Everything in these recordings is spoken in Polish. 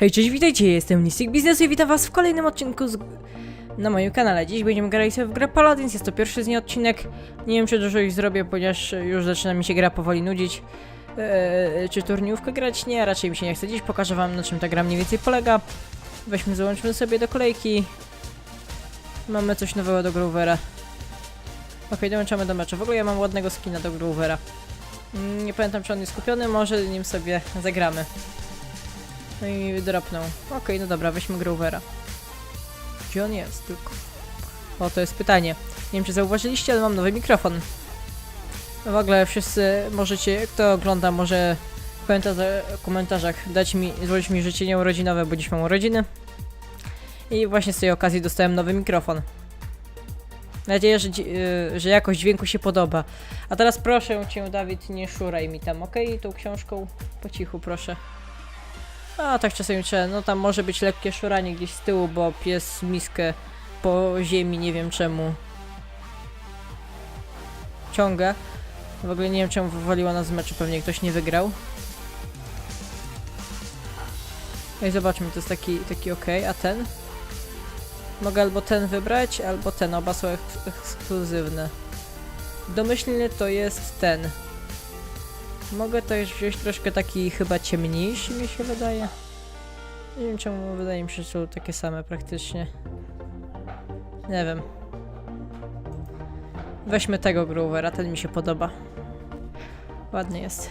Hej, cześć, witajcie, jestem Nistik Biznesu i witam was w kolejnym odcinku z... na moim kanale. Dziś będziemy grać sobie w grę Paladins, jest to pierwszy z niej odcinek. Nie wiem, czy dużo ich zrobię, ponieważ już zaczyna mi się gra powoli nudzić. Eee, czy turniejówkę grać? Nie, raczej mi się nie chce. Dziś pokażę wam, na czym ta gra mniej więcej polega. Weźmy, załączmy sobie do kolejki. Mamy coś nowego do Groovera. Okej, dołączamy do meczu. W ogóle ja mam ładnego skina do Groovera. Mm, Nie pamiętam, czy on jest kupiony, może nim sobie zagramy. No i dropnął. Okej, no dobra, weźmy Grovera. Gdzie on jest tylko? O, to jest pytanie. Nie wiem, czy zauważyliście, ale mam nowy mikrofon. W ogóle wszyscy możecie, kto ogląda, może w komentarza- komentarzach dać mi, złożyć mi życzenie urodzinowe, bo dziś mam urodziny. I właśnie z tej okazji dostałem nowy mikrofon. Mam nadzieję, że, y, że jakość dźwięku się podoba. A teraz proszę cię, Dawid, nie szuraj mi tam, okej? Tą książką po cichu, proszę. A tak czasami trzeba, no tam może być lekkie szuranie gdzieś z tyłu, bo pies miskę po ziemi, nie wiem czemu. Ciąga. W ogóle nie wiem czemu wywaliło nas z meczu, pewnie ktoś nie wygrał. No i zobaczmy, to jest taki, taki ok, a ten? Mogę albo ten wybrać, albo ten, oba są eks ekskluzywne. Domyślny to jest ten. Mogę też wziąć troszkę taki chyba ciemniejszy mi się wydaje. Nie wiem czemu wydaje mi się, że są takie same praktycznie. Nie wiem. Weźmy tego Groovera, ten mi się podoba. Ładny jest.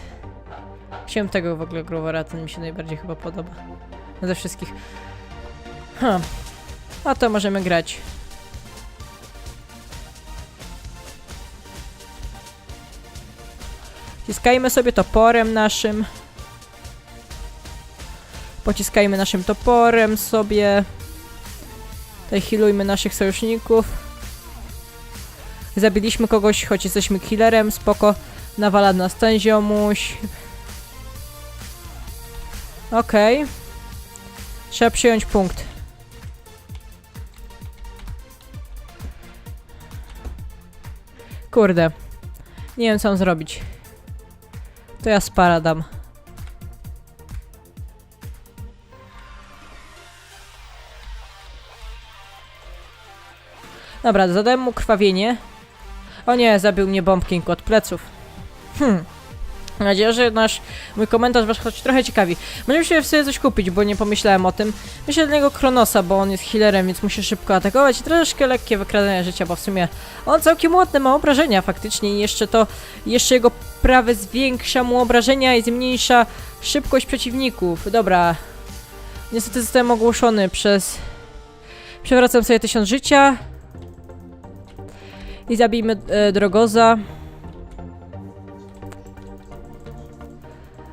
Chciałem tego w ogóle Groovera, ten mi się najbardziej chyba podoba. Ze wszystkich. A to możemy grać. Ciskajmy sobie toporem naszym. Pociskajmy naszym toporem sobie. Tutaj healujmy naszych sojuszników. Zabiliśmy kogoś, choć jesteśmy killerem, spoko. Nawala nas ten ziomuś. Okej. Trzeba przyjąć punkt. Kurde. Nie wiem co mam zrobić. To ja spara dam. Dobra, zadałem mu krwawienie. O nie, zabił mnie bombking od pleców. Hmm. Mam nadzieję, że nasz mój komentarz was choć trochę ciekawi. Możemy się sobie coś kupić, bo nie pomyślałem o tym. Myślę dla niego Kronosa, bo on jest healerem, więc musi szybko atakować. I troszkę lekkie wykradanie życia, bo w sumie on całkiem ładne ma obrażenia faktycznie i jeszcze to, jeszcze jego prawe zwiększa mu obrażenia i zmniejsza szybkość przeciwników. Dobra. Niestety zostałem ogłuszony przez... Przewracam sobie tysiąc życia. I zabijmy e, Drogoza.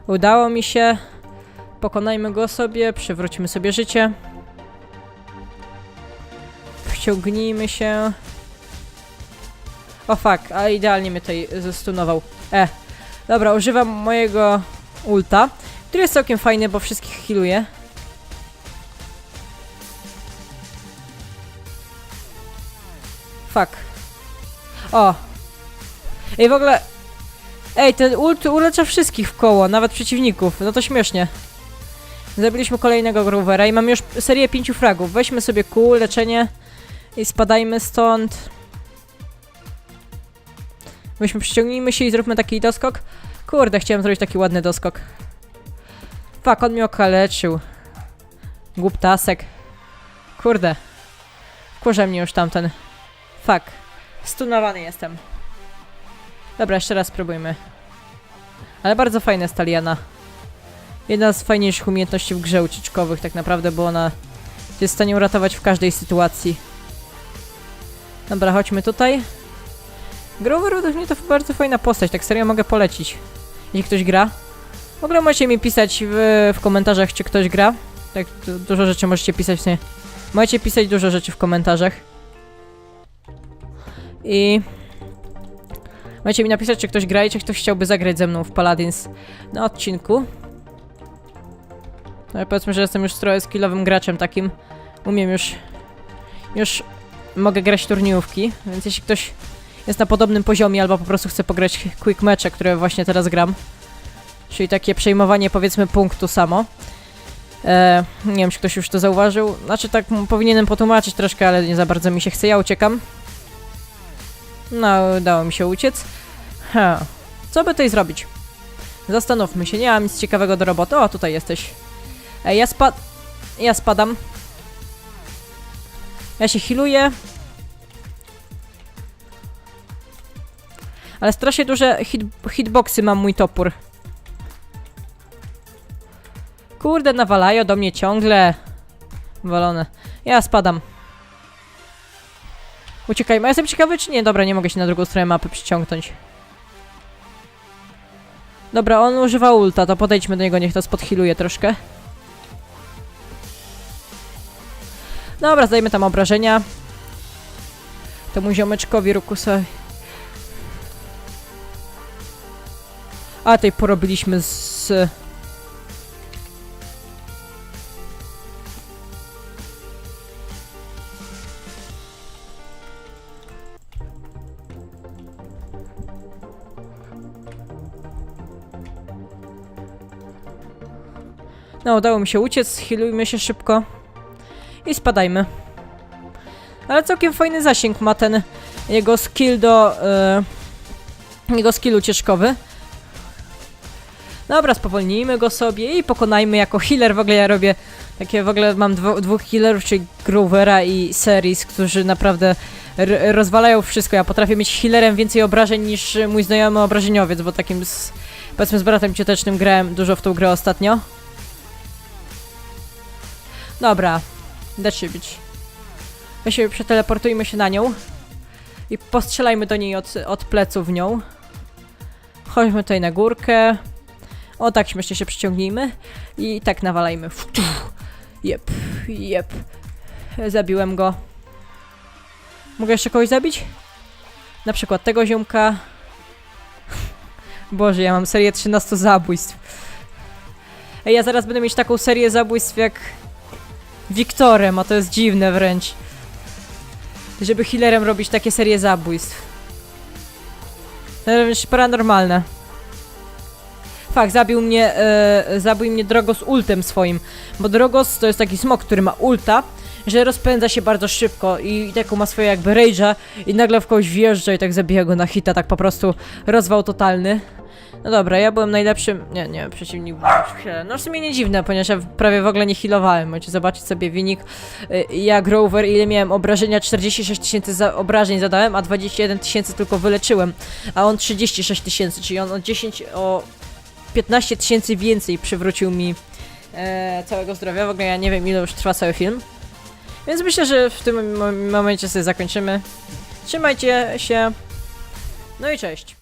Udało mi się. Pokonajmy go sobie, przywróćmy sobie życie. Wciągnijmy się. O fuck, a idealnie mnie tutaj zestunował. E, dobra, używam mojego ulta, który jest całkiem fajny, bo wszystkich healuje. Fuck. O. Ej, w ogóle... Ej, ten ult ulecza wszystkich w koło, nawet przeciwników. No to śmiesznie. Zabiliśmy kolejnego Groovera i mam już serię pięciu fragów. Weźmy sobie kół, leczenie i spadajmy stąd. Weźmy, przyciągnijmy się i zróbmy taki doskok. Kurde, chciałem zrobić taki ładny doskok. Fuck, on mnie okaleczył. Głuptasek. Kurde. Wkurza mnie już tamten. Fuck. Stunowany jestem. Dobra, jeszcze raz spróbujmy. Ale bardzo fajna jest Taliana. Jedna z fajniejszych umiejętności w grze ucieczkowych tak naprawdę, bo ona jest w stanie uratować w każdej sytuacji. Dobra, chodźmy tutaj. Grover według mnie to bardzo fajna postać, tak serio mogę polecić. Jeśli ktoś gra. W ogóle możecie mi pisać w, w komentarzach, czy ktoś gra. Tak, du- dużo rzeczy możecie pisać sumie. Możecie pisać dużo rzeczy w komentarzach. I... Możecie mi napisać, czy ktoś gra i czy ktoś chciałby zagrać ze mną w Paladins na odcinku. No ale powiedzmy, że jestem już trochę skillowym graczem takim. Umiem już... Już mogę grać turniejówki, więc jeśli ktoś jest na podobnym poziomie albo po prostu chce pograć quick mecze, które właśnie teraz gram, czyli takie przejmowanie powiedzmy punktu samo, E, nie wiem, czy ktoś już to zauważył. Znaczy, tak powinienem potłumaczyć troszkę, ale nie za bardzo mi się chce. Ja uciekam. No, udało mi się uciec. Ha. Co by tutaj zrobić? Zastanówmy się, nie mam nic ciekawego do roboty. O, tutaj jesteś. Ej, ja spad... Ja spadam. Ja się healuję. Ale strasznie duże hit, hitboxy mam mój topór. Kurde, nawalają do mnie ciągle. Walone. Ja spadam. Uciekajmy. A jestem ciekawy, czy nie? Dobra, nie mogę się na drugą stronę mapy przyciągnąć. Dobra, on używa ulta, to podejdźmy do niego, niech to spodhiluje troszkę. Dobra, zdajmy tam obrażenia. Temu ziomeczkowi Rukusowi. A tej porobiliśmy z... No, udało mi się uciec, healujmy się szybko. I spadajmy. Ale całkiem fajny zasięg ma ten jego skill do... e, jego skill ucieczkowy. Dobra, spowolnijmy go sobie i pokonajmy jako healer. W ogóle ja robię takie, w ogóle mam dwo, dwóch healerów, czyli Groovera i Series, którzy naprawdę rozwalają wszystko. Ja potrafię mieć healerem więcej obrażeń niż mój znajomy obrażeniowiec, bo takim z, powiedzmy z bratem ciotecznym grałem dużo w tą grę ostatnio. Dobra, da się być. Weźmy, przeteleportujmy się na nią i postrzelajmy do niej od, od pleców nią. Chodźmy tutaj na górkę. O, tak śmiesznie się przyciągnijmy. I tak nawalajmy. Jep, jep. Zabiłem go. Mogę jeszcze kogoś zabić? Na przykład tego ziomka. Boże, ja mam serię 13 zabójstw. Ej, ja zaraz będę mieć taką serię zabójstw jak Wiktorem, a to jest dziwne wręcz. Żeby healerem robić takie serie zabójstw. Wręcz paranormalne. Fakt, zabił mnie, e, zabił mnie Drogos ultem swoim, bo Drogos to jest taki smok, który ma ulta, że rozpędza się bardzo szybko i, taką ma swoje jakby rage'a i nagle w kogoś wjeżdża i tak zabija go na hita, tak po prostu rozwał totalny. No dobra, ja byłem najlepszym, nie, nie, przeciwnik był. No w sumie nie dziwne, ponieważ ja prawie w ogóle nie healowałem, możecie zobaczyć sobie wynik. Y, Ja Grover, ile miałem obrażenia, 46 tysięcy za obrażeń zadałem, a 21 tysięcy tylko wyleczyłem, a on 36 tysięcy, czyli on o 10, o 15 tysięcy więcej przywrócił mi e, całego zdrowia. W ogóle ja nie wiem, ile już trwa cały film. Więc myślę, że w tym mo- momencie sobie zakończymy. Trzymajcie się. No i cześć.